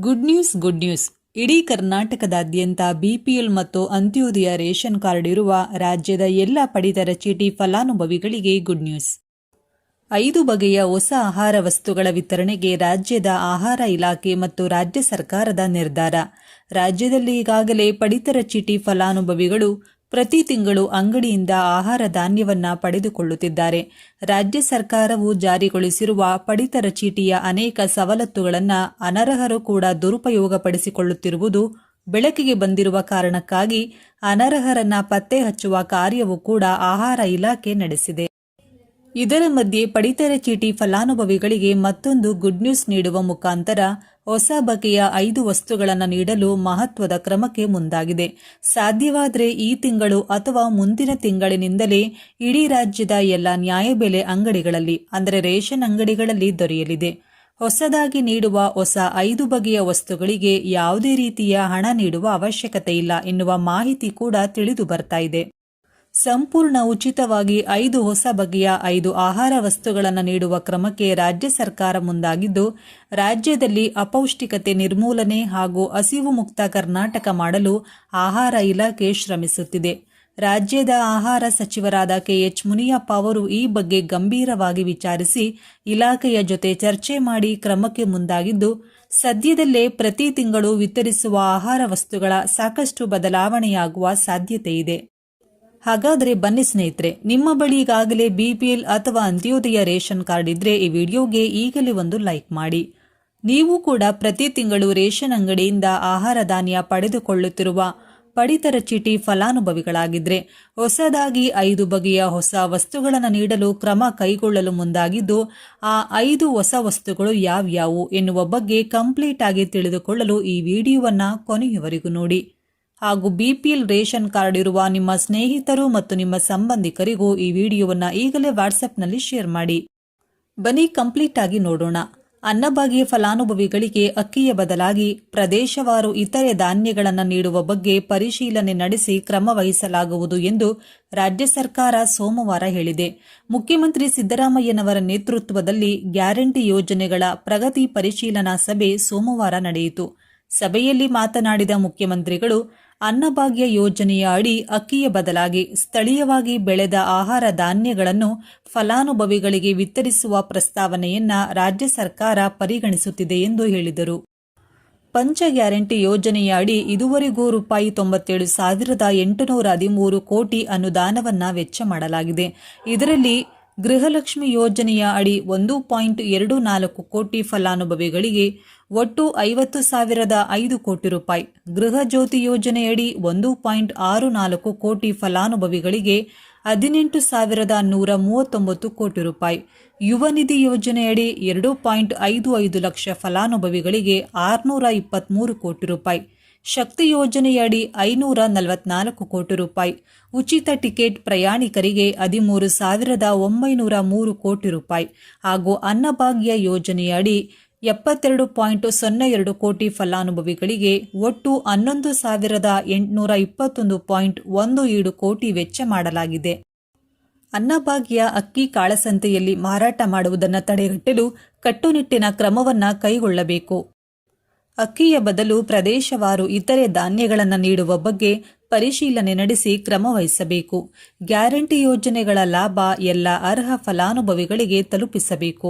Good news good news ಇಡೀ ಕರ್ನಾಟಕದಾದ್ಯಂತ BPL ಮತ್ತು ಅಂತ್ಯೋದಯ ರೇಷನ್ ಕಾರ್ಡ್ ಇರುವ ರಾಜ್ಯದ ಎಲ್ಲ ಪಡಿತರ ಚೀಟಿ ಫಲಾನುಭವಿಗಳಿಗೆ ಗುಡ್ ನ್ಯೂಸ್ ಐದು ಬಗೆಯ ಹೊಸ ಆಹಾರ ವಸ್ತುಗಳ ವಿತರಣೆಗೆ ರಾಜ್ಯದ ಆಹಾರ ಇಲಾಖೆ ಮತ್ತು ರಾಜ್ಯ ಸರ್ಕಾರದ ನಿರ್ಧಾರ. ರಾಜ್ಯದಲ್ಲಿ ಈಗಾಗಲೇ ಪಡಿತರ ಚೀಟಿ ಫಲಾನುಭವಿಗಳು ಪ್ರತಿ ತಿಂಗಳು ಅಂಗಡಿಯಿಂದ ಆಹಾರ ಧಾನ್ಯವನ್ನ ಪಡೆದುಕೊಳ್ಳುತ್ತಿದ್ದಾರೆ. ರಾಜ್ಯ ಸರ್ಕಾರವು ಜಾರಿಗೊಳಿಸಿರುವ ಪಡಿತರ ಚೀಟಿಯ ಅನೇಕ ಸವಲತ್ತುಗಳನ್ನು ಅನರ್ಹರು ಕೂಡ ದುರುಪಯೋಗಪಡಿಸಿಕೊಳ್ಳುತ್ತಿರುವುದು ಬೆಳಕಿಗೆ ಬಂದಿರುವ ಕಾರಣಕ್ಕಾಗಿ ಅನರ್ಹರನ್ನ ಪತ್ತೆ ಹಚ್ಚುವ ಕಾರ್ಯವೂ ಕೂಡ ಆಹಾರ ಇಲಾಖೆ ನಡೆಸಿದೆ. ಇದರ ಮಧ್ಯೆ ಪಡಿತರ ಚೀಟಿ ಫಲಾನುಭವಿಗಳಿಗೆ ಮತ್ತೊಂದು ಗುಡ್ ನ್ಯೂಸ್ ನೀಡುವ ಮುಖಾಂತರ ಹೊಸ ಬಗೆಯ ಐದು ವಸ್ತುಗಳನ್ನು ನೀಡಲು ಮಹತ್ವದ ಕ್ರಮಕ್ಕೆ ಮುಂದಾಗಿದೆ. ಸಾಧ್ಯವಾದರೆ ಈ ತಿಂಗಳು ಅಥವಾ ಮುಂದಿನ ತಿಂಗಳಿನಿಂದಲೇ ಇಡೀ ರಾಜ್ಯದ ಎಲ್ಲ ನ್ಯಾಯಬೆಲೆ ಅಂಗಡಿಗಳಲ್ಲಿ, ಅಂದರೆ ರೇಷನ್ ಅಂಗಡಿಗಳಲ್ಲಿ ದೊರೆಯಲಿದೆ. ಹೊಸದಾಗಿ ನೀಡುವ ಹೊಸ ಐದು ಬಗೆಯ ವಸ್ತುಗಳಿಗೆ ಯಾವುದೇ ರೀತಿಯ ಹಣ ನೀಡುವ ಅವಶ್ಯಕತೆ ಇಲ್ಲ ಎನ್ನುವ ಮಾಹಿತಿ ಕೂಡ ತಿಳಿದು ಬರ್ತಾ ಇದೆ. ಸಂಪೂರ್ಣ ಉಚಿತವಾಗಿ ಐದು ಹೊಸ ಬಗೆಯ ಐದು ಆಹಾರ ವಸ್ತುಗಳನ್ನು ನೀಡುವ ಕ್ರಮಕ್ಕೆ ರಾಜ್ಯ ಸರ್ಕಾರ ಮುಂದಾಗಿದ್ದು, ರಾಜ್ಯದಲ್ಲಿ ಅಪೌಷ್ಟಿಕತೆ ನಿರ್ಮೂಲನೆ ಹಾಗೂ ಹಸಿವು ಮುಕ್ತ ಕರ್ನಾಟಕ ಮಾಡಲು ಆಹಾರ ಇಲಾಖೆ ಶ್ರಮಿಸುತ್ತಿದೆ. ರಾಜ್ಯದ ಆಹಾರ ಸಚಿವರಾದ ಕೆಎಚ್ ಮುನಿಯಪ್ಪ ಅವರು ಈ ಬಗ್ಗೆ ಗಂಭೀರವಾಗಿ ವಿಚಾರಿಸಿ ಇಲಾಖೆಯ ಜೊತೆ ಚರ್ಚೆ ಮಾಡಿ ಕ್ರಮಕ್ಕೆ ಮುಂದಾಗಿದ್ದು, ಸದ್ಯದಲ್ಲೇ ಪ್ರತಿ ತಿಂಗಳು ವಿತರಿಸುವ ಆಹಾರ ವಸ್ತುಗಳ ಸಾಕಷ್ಟು ಬದಲಾವಣೆಯಾಗುವ ಸಾಧ್ಯತೆ ಇದೆ. ಹಾಗಾದರೆ ಬನ್ನಿ ಸ್ನೇಹಿತರೆ, ನಿಮ್ಮ ಬಳಿ ಈಗಾಗಲೇ ಬಿಪಿಎಲ್ ಅಥವಾ ಅಂತ್ಯೋದಯ ರೇಷನ್ ಕಾರ್ಡ್ ಇದ್ರೆ ಈ ವಿಡಿಯೋಗೆ ಈಗಲೇ ಒಂದು ಲೈಕ್ ಮಾಡಿ. ನೀವು ಕೂಡ ಪ್ರತಿ ತಿಂಗಳು ರೇಷನ್ ಅಂಗಡಿಯಿಂದ ಆಹಾರ ಧಾನ್ಯ ಪಡೆದುಕೊಳ್ಳುತ್ತಿರುವ ಪಡಿತರ ಚೀಟಿ ಫಲಾನುಭವಿಗಳಾಗಿದ್ರೆ, ಹೊಸದಾಗಿ ಐದು ಬಗೆಯ ಹೊಸ ವಸ್ತುಗಳನ್ನು ನೀಡಲು ಕ್ರಮ ಕೈಗೊಳ್ಳಲು ಮುಂದಾಗಿದ್ದು, ಆ ಐದು ಹೊಸ ವಸ್ತುಗಳು ಯಾವ್ಯಾವು ಎನ್ನುವ ಬಗ್ಗೆ ಕಂಪ್ಲೀಟ್ ಆಗಿ ತಿಳಿದುಕೊಳ್ಳಲು ಈ ವಿಡಿಯೋವನ್ನು ಕೊನೆಯವರೆಗೂ ನೋಡಿ. ಹಾಗೂ ಬಿಪಿಎಲ್ ರೇಷನ್ ಕಾರ್ಡ್ ಇರುವ ನಿಮ್ಮ ಸ್ನೇಹಿತರು ಮತ್ತು ನಿಮ್ಮ ಸಂಬಂಧಿಕರಿಗೂ ಈ ವಿಡಿಯೋವನ್ನು ಈಗಲೇ ವಾಟ್ಸ್ಆಪ್ನಲ್ಲಿ ಶೇರ್ ಮಾಡಿ. ಬನ್ನಿ ಕಂಪ್ಲೀಟ್ ಆಗಿ ನೋಡೋಣ. ಅನ್ನಭಾಗ್ಯ ಫಲಾನುಭವಿಗಳಿಗೆ ಅಕ್ಕಿಯ ಬದಲಾಗಿ ಪ್ರದೇಶವಾರು ಇತರೆ ಧಾನ್ಯಗಳನ್ನು ನೀಡುವ ಬಗ್ಗೆ ಪರಿಶೀಲನೆ ನಡೆಸಿ ಕ್ರಮ ವಹಿಸಲಾಗುವುದು ಎಂದು ರಾಜ್ಯ ಸರ್ಕಾರ ಸೋಮವಾರ ಹೇಳಿದೆ. ಮುಖ್ಯಮಂತ್ರಿ ಸಿದ್ದರಾಮಯ್ಯನವರ ನೇತೃತ್ವದಲ್ಲಿ ಗ್ಯಾರಂಟಿ ಯೋಜನೆಗಳ ಪ್ರಗತಿ ಪರಿಶೀಲನಾ ಸಭೆ ಸೋಮವಾರ ನಡೆಯಿತು. ಸಭೆಯಲ್ಲಿ ಮಾತನಾಡಿದ ಮುಖ್ಯಮಂತ್ರಿಗಳು ಅನ್ನಭಾಗ್ಯ ಯೋಜನೆಯ ಅಡಿ ಅಕ್ಕಿಯ ಬದಲಾಗಿ ಸ್ಥಳೀಯವಾಗಿ ಬೆಳೆದ ಆಹಾರ ಧಾನ್ಯಗಳನ್ನು ಫಲಾನುಭವಿಗಳಿಗೆ ವಿತರಿಸುವ ಪ್ರಸ್ತಾವನೆಯನ್ನ ರಾಜ್ಯ ಸರ್ಕಾರ ಪರಿಗಣಿಸುತ್ತಿದೆ ಎಂದು ಹೇಳಿದರು. ಪಂಚ ಗ್ಯಾರಂಟಿ ಯೋಜನೆಯ ಅಡಿ ಇದುವರೆಗೂ ರೂಪಾಯಿ ತೊಂಬತ್ತೇಳು ಸಾವಿರದ ಎಂಟುನೂರ ಹದಿಮೂರು ಕೋಟಿ ಅನುದಾನವನ್ನು ವೆಚ್ಚ ಮಾಡಲಾಗಿದೆ. ಇದರಲ್ಲಿ ಗೃಹಲಕ್ಷ್ಮಿ ಯೋಜನೆಯ ಅಡಿ ಒಂದು ಪಾಯಿಂಟ್ ಎರಡು ನಾಲ್ಕು ಕೋಟಿ ಫಲಾನುಭವಿಗಳಿಗೆ ಒಟ್ಟು ಐವತ್ತು ಸಾವಿರದ ಐದು ಕೋಟಿ ರೂಪಾಯಿ. ಗೃಹ ಜ್ಯೋತಿ ಯೋಜನೆಯಡಿ ಒಂದು ಪಾಯಿಂಟ್ ಆರು ನಾಲ್ಕು ಕೋಟಿ ಫಲಾನುಭವಿಗಳಿಗೆ ಹದಿನೆಂಟು ಸಾವಿರದ ನೂರ ಮೂವತ್ತೊಂಬತ್ತು ಕೋಟಿ ರೂಪಾಯಿ. ಯುವ ನಿಧಿ ಯೋಜನೆಯಡಿ ಎರಡು ಪಾಯಿಂಟ್ ಐದು ಐದು ಲಕ್ಷ ಫಲಾನುಭವಿಗಳಿಗೆ ಆರುನೂರ ಇಪ್ಪತ್ತ್ಮೂರು ಕೋಟಿ ರೂಪಾಯಿ. ಶಕ್ತಿ ಯೋಜನೆಯಡಿ ಐನೂರ ನಲವತ್ನಾಲ್ಕು ಕೋಟಿ ರೂಪಾಯಿ. ಉಚಿತ ಟಿಕೆಟ್ ಪ್ರಯಾಣಿಕರಿಗೆ ಹದಿಮೂರು ಸಾವಿರದ ಒಂಬೈನೂರ ಮೂರು ಕೋಟಿ ರೂಪಾಯಿ. ಹಾಗೂ ಅನ್ನಭಾಗ್ಯ ಯೋಜನೆಯಡಿ ಎಪ್ಪತ್ತೆರಡು ಪಾಯಿಂಟ್ ಸೊನ್ನೆ ಎರಡು ಕೋಟಿ ಫಲಾನುಭವಿಗಳಿಗೆ ಒಟ್ಟು ಹನ್ನೊಂದು ಸಾವಿರದ ಎಂಟುನೂರ ಇಪ್ಪತ್ತೊಂದು ಪಾಯಿಂಟ್ ಒಂದು ಏಳು ಕೋಟಿ ವೆಚ್ಚ ಮಾಡಲಾಗಿದೆ. ಅನ್ನಭಾಗ್ಯ ಅಕ್ಕಿ ಕಾಳಸಂತೆಯಲ್ಲಿ ಮಾರಾಟ ಮಾಡುವುದನ್ನು ತಡೆಗಟ್ಟಲು ಕಟ್ಟುನಿಟ್ಟಿನ ಕ್ರಮವನ್ನು ಕೈಗೊಳ್ಳಬೇಕು. ಅಕ್ಕಿಯ ಬದಲು ಪ್ರದೇಶವಾರು ಇತರೆ ಧಾನ್ಯಗಳನ್ನು ನೀಡುವ ಬಗ್ಗೆ ಪರಿಶೀಲನೆ ನಡೆಸಿ ಕ್ರಮ ವಹಿಸಬೇಕು. ಗ್ಯಾರಂಟಿ ಯೋಜನೆಗಳ ಲಾಭ, ಎಲ್ಲ ಅರ್ಹ ಫಲಾನುಭವಿಗಳಿಗೆ ತಲುಪಿಸಬೇಕು.